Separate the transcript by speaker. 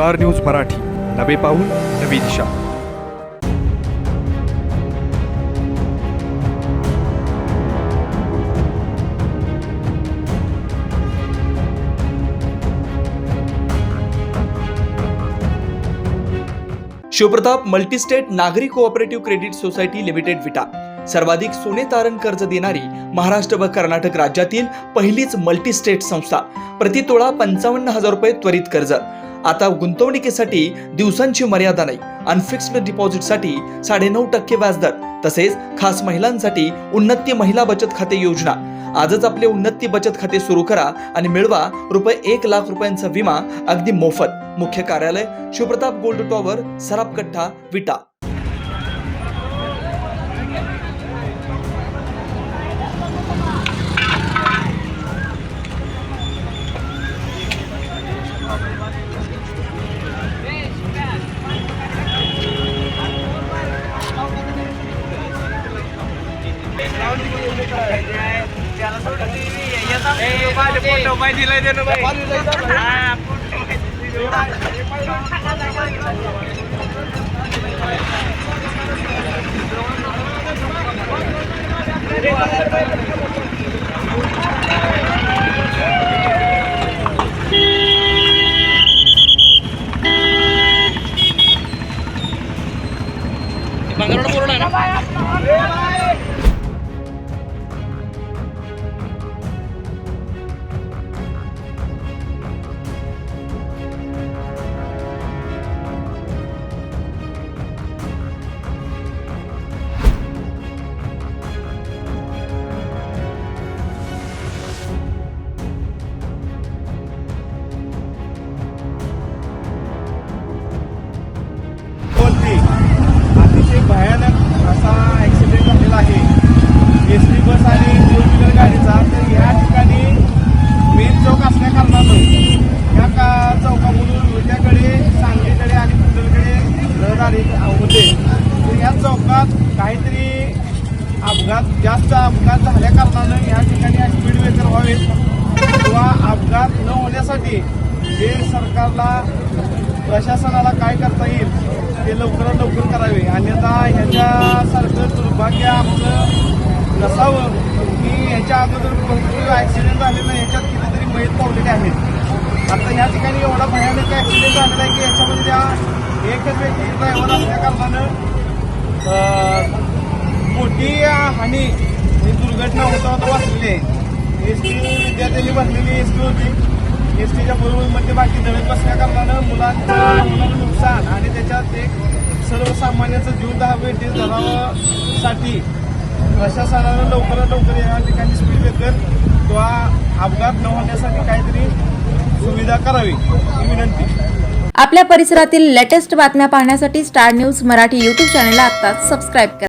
Speaker 1: Star news Marathi. नवे पाऊल नवी दिशा.
Speaker 2: शिवप्रताप मल्टीस्टेट नागरी cooperative credit society limited Vita. सर्वाधिक सोने तारण कर्ज देणारी महाराष्ट्र व कर्नाटक राज्यातील पहिलीच मल्टीस्टेट संस्था. प्रतितोळा पंचावन्न हजार रुपये त्वरित कर्ज. आता गुंतवणुकीसाठी दिवसांची मर्यादा नाही. अनफिक्स्ड डिपॉझिटसाठी साडेनऊ टक्के व्याजदर तसेच खास महिलांसाठी उन्नती महिला बचत खाते योजना. आजच आपले उन्नती बचत खाते सुरू करा आणि मिळवा रुपये एक लाख रुपयांचा विमा अगदी मोफत. मुख्य कार्यालय Shivpratap gold tower Sarapkatta Vita.
Speaker 3: Photo પાછી લઈ દેનો ભાઈ હા Bangalore puro na. रहदारी होते. तर चौकात काहीतरी अपघात जास्त अपघात झाल्या कारणानं ह्या ठिकाणी स्पीड ब्रेकर व्हावेत. किंवा अपघात न होण्यासाठी जे सरकारला प्रशासनाला काय करता येईल ते लवकरात लवकर करावे. अन्यथा ह्याच्यासारखं दुर्भाग्य आपलं नसावं. की ह्याच्या अगोदर भरपूर ॲक्सिडेंट झालेलं ह्याच्यात कितीतरी मैत पावलेले आहेत. आता ह्या ठिकाणी एवढा भयानक ॲक्सिडेंट झालेला आहे की याच्यामध्ये त्या एकच व्यक्ती ड्रायव्हर असल्या कारणानं मोठी हानी ही दुर्घटना होता होता वाचलेली आहे. एस टी विद्यार्थ्यांनी भरलेली एस टी होती. एस टीच्या बरोबर बाकी धडक बसल्या कारणानं मुलांचं मुलांना नुकसान आणि त्याच्यात एक सर्वसामान्याचं जीव दहा वेटीस धरावासाठी प्रशासनानं लवकरात लवकर या ठिकाणी स्पीड ब्रेकर किंवा अपघात न होण्यासाठी काहीतरी सुविधा करावी ही विनंती.
Speaker 4: आपल्या परिसरातील लेटेस्ट बातम्या पाहण्यासाठी स्टार न्यूज मराठी यूट्यूब चॅनलला आता सबस्क्राईब करा.